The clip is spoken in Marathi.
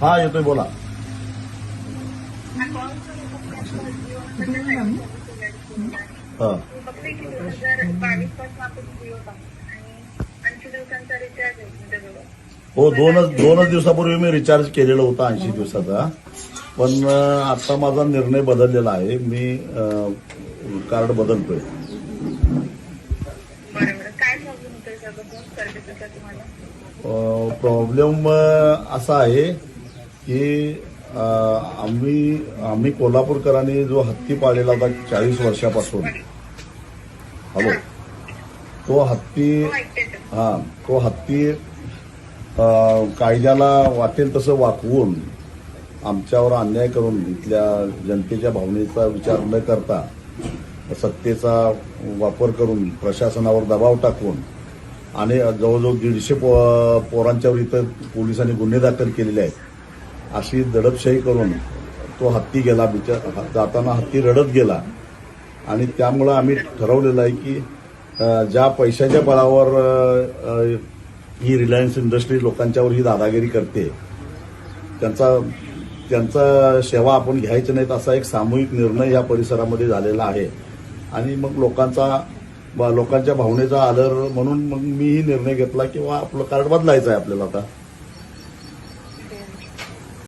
हा येतोय बोला. हा. हो दोनच दोनच दिवसापूर्वी मी रिचार्ज केलेला होता ऐंशी दिवसाचा. पण आता माझा निर्णय बदललेला आहे. मी कार्ड बदलतोय. काय प्रॉब्लेम असा आहे की आम्ही आम्ही कोल्हापूरकरांनी जो हत्ती पाळलेला होता चाळीस वर्षापासून. हॅलो. तो हत्ती हा तो हत्ती कायद्याला वाटेल तसं वाकवून आमच्यावर अन्याय करून इथल्या जनतेच्या भावनेचा विचार न करता सत्तेचा वापर करून प्रशासनावर दबाव टाकून आणि जवळजवळ दीडशे पो पोरांच्यावर इथं पोलिसांनी गुन्हे दाखल केलेले आहेत. अशी दडपशाही करून तो हत्ती गेला बिचार जाताना हत्ती रडत गेला. आणि त्यामुळं आम्ही ठरवलेलं आहे की ज्या पैशाच्या बळावर ही रिलायन्स इंडस्ट्री लोकांच्यावर ही दादागिरी करते त्यांचा त्यांचा सेवा आपण घ्यायची नाहीत असा एक सामूहिक निर्णय या परिसरामध्ये झालेला आहे. आणि मग लोकांचा लोकांच्या भावनेचा आदर म्हणून मग मीही निर्णय घेतला किंवा आपलं कार्ड बदलायचं आहे आपल्याला आता.